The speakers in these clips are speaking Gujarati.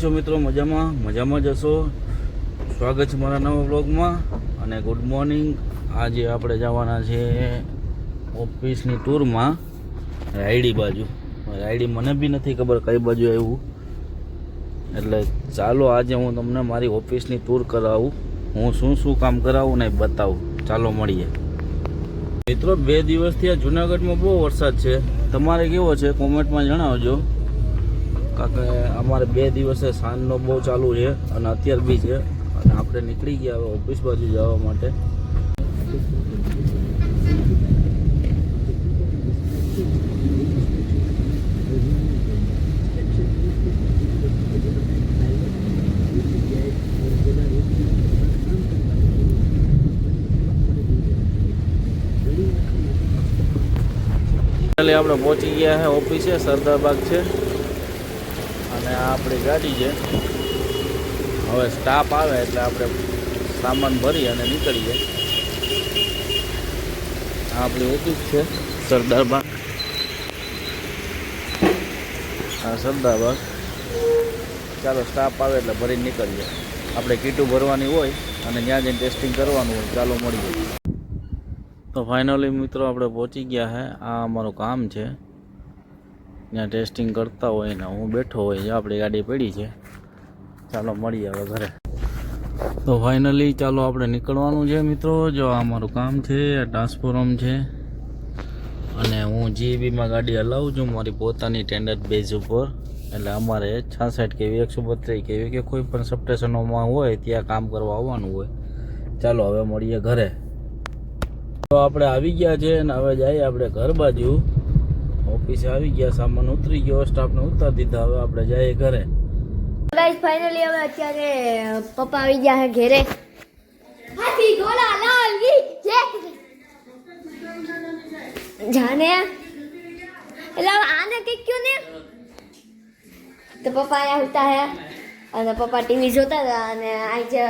છો મિત્રો, મજામાં? મજામાં જશો સ્વાગત છે મારા નવા બ્લોગમાં અને ગુડ મોર્નિંગ આજે આપણે જવાના છે ઓફિસની ટૂરમાં રાયડી બાજુ. રાયડી મને બી નથી ખબર કઈ બાજુ આવ્યું. એટલે ચાલો આજે હું તમને મારી ઓફિસની ટૂર કરાવું. હું શું શું કામ કરાવું ને બતાવું. ચાલો મળીએ. મિત્રો, બે દિવસથી આ જુનાગઢમાં બહુ વરસાદ છે. તમારે કેવો છે? કોમેન્ટમાં જણાવજો. કારણ કે અમારે બે દિવસે સાંજનો બહુ ચાલુ છે અને અત્યારે બી છે. અને આપણે નીકળી ગયા હવે ઓફિસ બાજુ જવા માટે. આપણે પહોંચી ગયા છે ઓફિસે, સરદારબાગ છે. અને આ આપણી ગાડી છે. હવે સ્ટાફ આવે એટલે આપણે સામાન ભરી અને નીકળીએ આ આપણી ઓફિસ છે, સરદારબાગ. આ સરદારબાગ. ચાલો સ્ટાફ આવે એટલે ભરીને નીકળીએ આપણે કીટું ભરવાની હોય અને ત્યાં જઈને ટેસ્ટિંગ કરવાનું હોય, ચાલો મળીએ. તો ફાઇનલી મિત્રો આપણે પહોંચી ગયા છે આ અમારું કામ છે. ત્યાં ટેસ્ટિંગ કરતા હોય ને હું બેઠો હોય જે આપણી ગાડી પડી છે. ચાલો મળીએ હવે ઘરે. તો ફાઇનલી ચાલો આપણે નીકળવાનું છે મિત્રો. જો આ અમારું કામ છે, આ ટ્રાન્સફોર્મ છે. અને હું જીબીમાં ગાડી હલાવું છું મારી પોતાની ટેન્ડર બેઝ ઉપર. એટલે અમારે છાસઠ કેવી એકસો બત્રીસ કેવી કે કોઈ પણ સબસ્ટેશનોમાં હોય, ત્યાં કામ કરવા આવવાનું હોય. ચાલો હવે મળીએ ઘરે. તો આપણે આવી ગયા છે અને હવે જઈએ આપણે ઘર બાજુ. ઓફિસે આવી ગયા સામાન ઉતરી ગયો સ્ટાફને ઉતારી દીધા હવે આપણે જઈએ ઘરે. ગાઈસ ફાઇનલી હવે અત્યારે પપ્પા આવી ગયા છે ઘેરે. હાથી ઘોડા લાલ કી જે. જાને? એટલે આને કે ક્યું ને? તો પપ્પા અહીંયા હતા હે અને પપ્પા ટીવી જોતા હતા અને આજે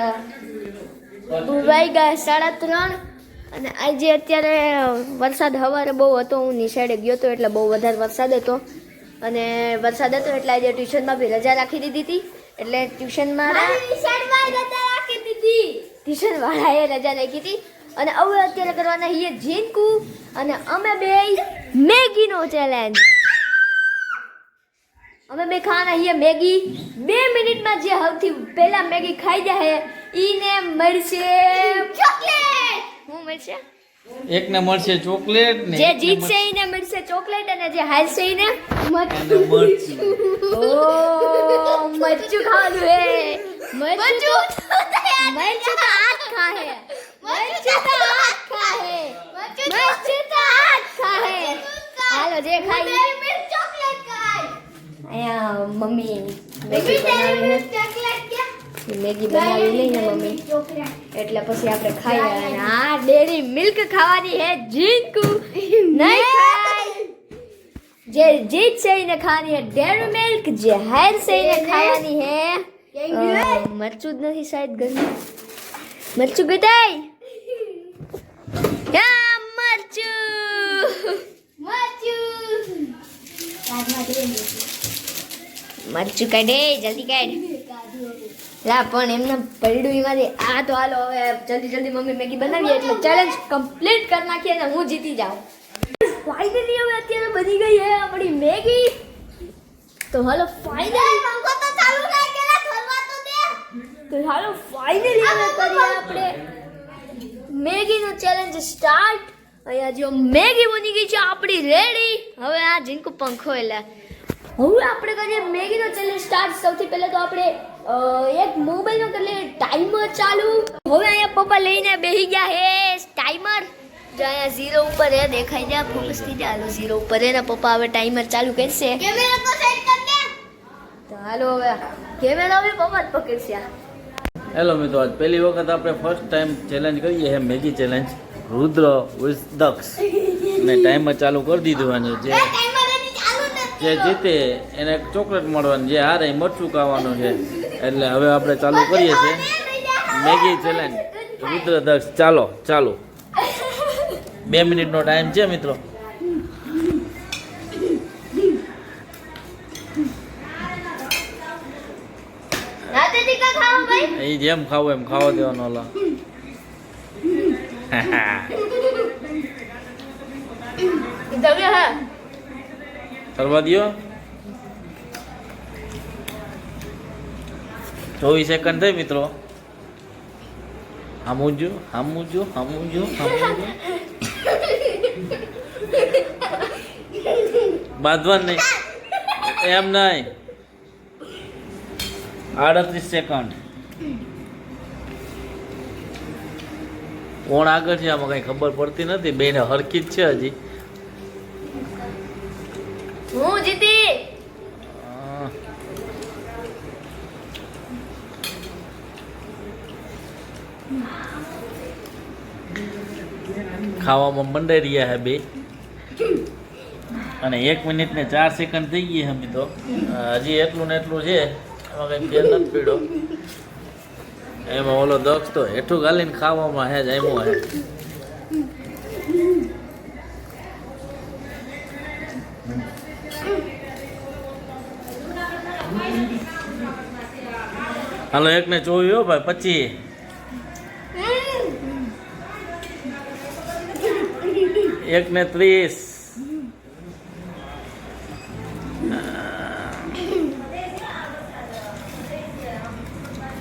ભાઈ ગયા સાડા ત્રણ. અને આજે અત્યારે વરસાદ સવારે બહુ હતો હું નિશાળે ગયો હતો એટલે બહુ વધારે વરસાદ હતો. અને વરસાદ હતો એટલે આજે ટ્યુશનમાં બી રજા રાખી દીધી હતી. એટલે ટ્યુશનમાં ટ્યુશન વાળાએ રજા રાખી હતી. અને હવે અત્યારે કરવાના હિયે જીનકુ અને અમે બે મેગીનો ચેલેન્જ અમે બે ખાવાના હિયે મેગી. બે મિનિટમાં જે સૌથી પહેલા મેગી ખાઈ જાય ઈને મળશે. ચોકલેટ હું મળશે? એકને મળશે ચોકલેટ ને જે એકને જીતશે એને મળશે ચોકલેટ અને જે હારશે એને એને મરચું. ઓ મરચું ખાવાનું હે. મરચું તો મરચું તો આજ ખાહે. મરચું તો આજ ખાહે. મરચું તો આજ ખાહે. હાલો જે ખાઈ. અહીંયા મમ્મી મેગી બનાવી છે મેગી બનાવી લઈને મમ્મી. એટલે પછી આપણે ખાઈએ અને આ ડેરી મિલ્ક ખાવાની હે જીનકુ નહીં ખાય. જે જીત છે એને ખાવાની હે ડેરી મિલ્ક જે હાર છે એને ખાવાની હે. અ, મરચું જ નથી શાયદ ગંદુ મરચું ગતાઈ યા મરચું. મરચું કાઢે જલ્દી કાઢ. લા પણ એમને પૈડું એમાંથી આ તો હાલો હવે જલ્દી જલ્દી મમ્મી મેગી બનાવીએ. એટલે ચેલેન્જ કમ્પ્લીટ કરી નાખીએ અને હું જીતી જાઉં. ફાઇનલી હવે અત્યારે બની ગઈ છે આપણી મેગી. તો હાલો ફાઇનલી તો હાલો ફાઇનલી હવે કરીએ આપણે મેગીનો ચેલેન્જ સ્ટાર્ટ અહીંયા જો મેગી બની ગઈ છે આપણી રેડી હવે આ જીનકુ પંખો એટલે હવે આપણે કરીએ મેગીનો ચેલેન્જ સ્ટાર્ટ સૌથી પહેલા તો આપણે એક મોબાઈલનો કરી લઈએ ટાઈમર ચાલુ. હવે અહીંયા પપ્પા લઈને બેસી ગયા હે ટાઈમર. જો અહીંયા ઝીરો ઉપર હે દેખાઈ જાય ફોકસ થઈ જાય હાલો ઝીરો ઉપર હે ને પપ્પા હવે ટાઈમર ચાલુ કરશે. તો હાલો હવે કેમેરા હવે પપ્પા જ પકડશે હેલો મિત્રો આજ પહેલી વખત આપણે ફર્સ્ટ ટાઈમ ચેલેન્જ કરીએ છે Maggi challenge Rudra with Daksh ને ટાઈમર ચાલુ કરી દીધું અને જે જે જીતે એને ચોકલેટ મળવાની જે હારે મરચું ખાવાનું છે. એટલે હવે આપણે ચાલુ કરીએ છીએ. મેગી ચેલેન્જ રુદ્ર દક્ષ ચાલો ચાલો. બે મિનિટનો ટાઈમ છે મિત્રો. એ જેમ ખાવું એમ ખાવા દેવાનો લો કરવા દ્યો. ચોવીસ સેકન્ડ થઈ મિત્રો. હામુજો હામુજો હામુજો હામુજો. બાંધવાનું નહીં. એમ નહીં. આડત્રીસ સેકન્ડ કોણ આગળ છે આમાં કંઈ ખબર પડતી નથી? બેને હરખી જ છે હજી હું જીતી આ. ખાવામાં મંડાઈ રહ્યા હે બે. અને એક મિનિટ ને ચાર સેકન્ડ થઈ ગઈ અમે તો. હજી એટલું ને એટલું છે, એમાં કઈ ફેર નથી પીડો એમાં ઓલો દક્ષ તો હેઠું ગાલીને ખાવામાં હે જ હે. હાલો, એક ને ચોવી હો ભાઈ પછી એક ને ત્રીસ.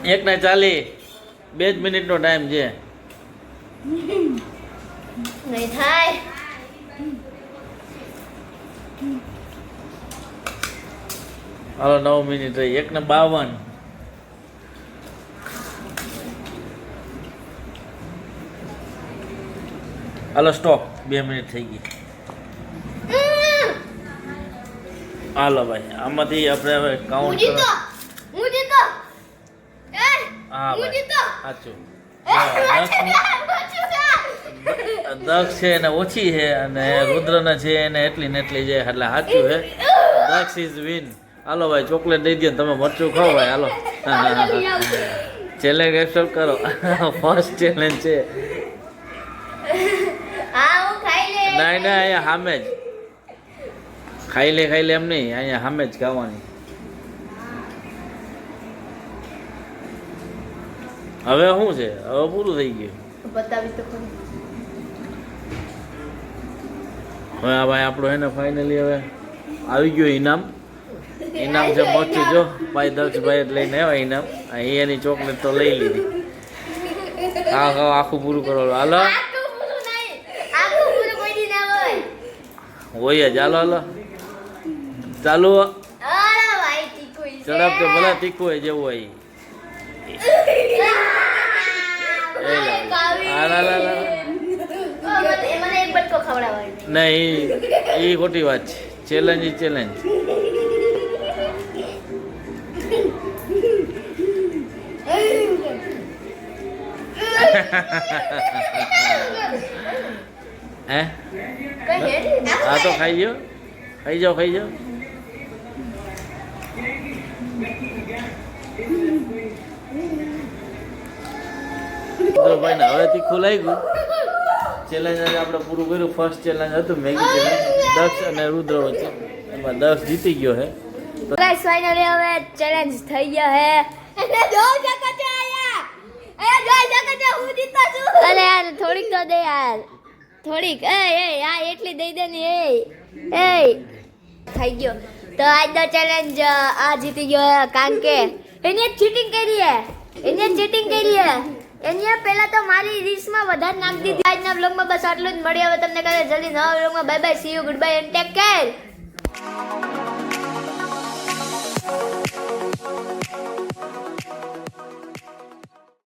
એક ને ચાલી બે જ મિનિટનો ટાઈમ છે. થાય. હાલો નવ મિનિટ રહી એક ને બાવન. હાલો સ્ટોપ બે મિનિટ થઈ ગઈ. હાલો ભાઈ આમાંથી આપણે હવે કાઉન્ટ કરો હું જીતો હા ભાઈ સાચું. દક્ષ છે એને ઓછી છે અને રુદ્રને છે એને એટલી ને એટલી છે એટલે સાચું છે. દક્ષ ઇઝ વિન હાલો ભાઈ ચોકલેટ દઈ દે તમે મરચું ખાઓ ભાઈ હાલો. ચેલેન્જ એક્સેપ્ટ કરો. ફર્સ્ટ ચેલેન્જ છે હા હું ખાઈ લે ના ના અહીંયા સામે જ. ખાઈ લે ખાઈ લે એમ નહીં અહીંયા સામે જ ખાવાની. હવે શું છે? હવે પૂરું થઈ ગયું. હવે આ ભાઈ આપણું એને ફાઇનલી હવે આવી ગયો ઇનામ. ઇનામ છે મોચું જો. ભાઈ દક્ષભાઈ લઈને આવ્યા ઇનામ. અહીં એની ચોકલેટ તો લઈ લીધી. હા હા આખું પૂરું કરો હાલો આખું પૂરું નહીં આખું પૂરું કોઈ દી ના હોય હોય જ. હાલો હાલો. ચાલુ ઝડપ તો ભલે તીખું હોય જેવું હોય. નહીં એ ખોટી વાત છે. ચેલેન્જ ઈ ચેલેન્જ હે? હા તો ખાઈ જાઓ ખાઈ જાઓ ખાઈ જાઓ. ભાઈ ને હવે તીખું ગયું. ચેલેન્જ આપણે પૂરું કર્યું. ફર્સ્ટ ચેલેન્જ હતું મેગી ચેલેન્જ દક્ષ અને રુદ્ર વચ્ચે. એમાં દક્ષ જીતી ગયો છે ગાઈસ ફાઇનલી હવે ચેલેન્જ થઈ ગયો હે. એને જોઈ શકો છો આયા એ જોઈ શકો છો હું જીતો છું. અરે યાર થોડીક તો દે યાર. થોડીક એ એ આ એટલી દઈ દે ને એ એ થઈ ગયો. તો આજનો ચેલેન્જ આ જીતી ગયો કારણ કે એને ચીટિંગ કરી હે એને ચીટિંગ કરી હે એને પહેલા તો મારી રીલ્સમાં વધારે નાખ દીધી. આજના બ્લોગમાં બસ આટલું જ. મળી હવે તમને કહે જલ્દી નવા બ્લોગમાં bye bye see you goodbye and take care